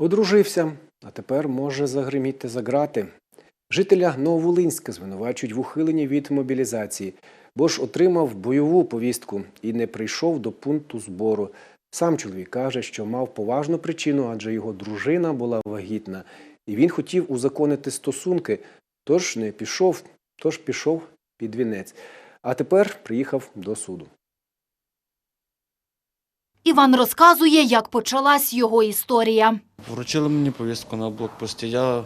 Одружився, а тепер може загриміти за грати. Жителя Нововолинська звинувачують в ухиленні від мобілізації, бо ж отримав бойову повістку і не прийшов до пункту збору. Сам чоловік каже, що мав поважну причину, адже його дружина була вагітна, і він хотів узаконити стосунки, тож не пішов, тож пішов під вінець. А тепер приїхав до суду. Іван розказує, як почалась його історія. Вручили мені повістку на блокпості. Я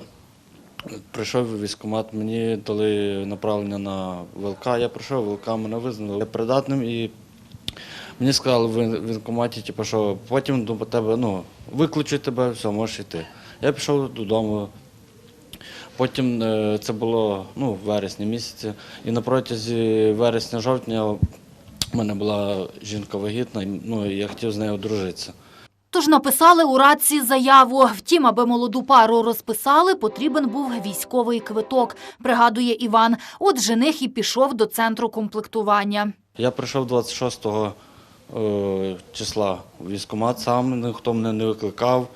прийшов в військкомат, мені дали направлення на ВЛК. Я прийшов, ВЛК мене визнали придатним і мені сказали в військкоматі, типу, що потім до тебе ну, викличуть тебе, все, можеш йти. Я пішов додому. Потім е, це було ну, в вересні місяці, і на протязі вересня-жовтня в мене була жінка вагітна, ну, і я хотів з нею одружитися. Тож написали у радці заяву. Втім, аби молоду пару розписали, потрібен був військовий квиток, пригадує Іван. От жених і пішов до центру комплектування. Я прийшов 26 е, числа в військкомат сам, ніхто мене не викликав.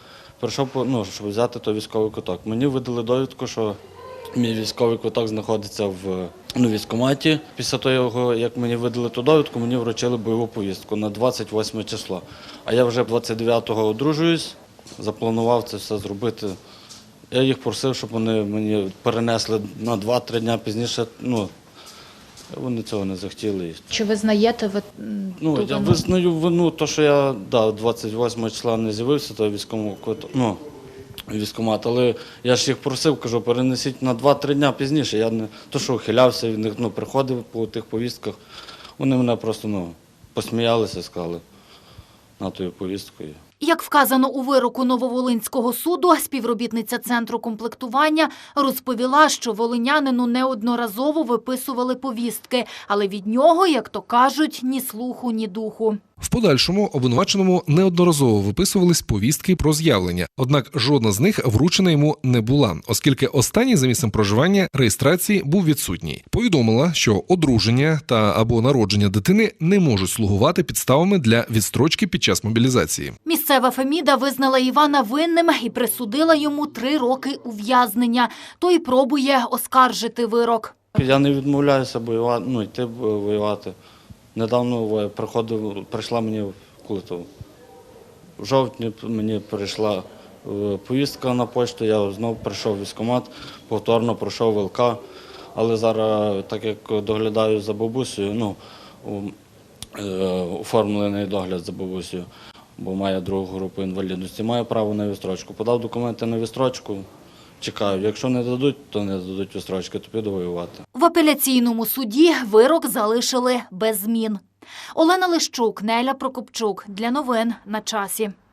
Прийшов, ну, щоб взяти той військовий квиток. Мені видали довідку, що мій військовий квиток знаходиться в ну, військкоматі. Після того, як мені видали ту довідку, мені вручили бойову повістку на 28 число. А я вже 29-го одружуюсь, запланував це все зробити. Я їх просив, щоб вони мені перенесли на 2-3 дні пізніше. Ну, вони цього не захотіли. Чи визнаєте ви Ну, ту я вину? визнаю вину, то, що я да, 28 числа не з'явився, то військовому ну, військкомат, але я ж їх просив, кажу, перенесіть на 2-3 дня пізніше. Я не то, що ухилявся від них, ну, приходив по тих повістках. Вони мене просто ну, посміялися, сказали на тою повісткою. Як вказано у вироку Нововолинського суду, співробітниця центру комплектування розповіла, що волинянину неодноразово виписували повістки, але від нього, як то кажуть, ні слуху, ні духу. В подальшому обвинуваченому неодноразово виписувались повістки про з'явлення, однак жодна з них вручена йому не була, оскільки останній за місцем проживання реєстрації був відсутній. Повідомила, що одруження та або народження дитини не можуть слугувати підставами для відстрочки під час мобілізації. Місцева Феміда визнала Івана винним і присудила йому три роки ув'язнення. Той пробує оскаржити вирок. Я не відмовляюся воювати, ну, йти воювати. Недавно приходив, прийшла мені коли то, в жовтні мені прийшла е, повістка на почту, я знову прийшов в військкомат, повторно пройшов ВЛК. Але зараз, так як доглядаю за бабусею, ну, е, оформлений догляд за бабусею, бо має другу групу інвалідності, маю право на відстрочку. Подав документи на відстрочку, чекаю. Якщо не дадуть, то не дадуть відстрочки, то піду воювати. В апеляційному суді вирок залишили без змін. Олена Лищук, Неля Прокопчук. Для новин на часі.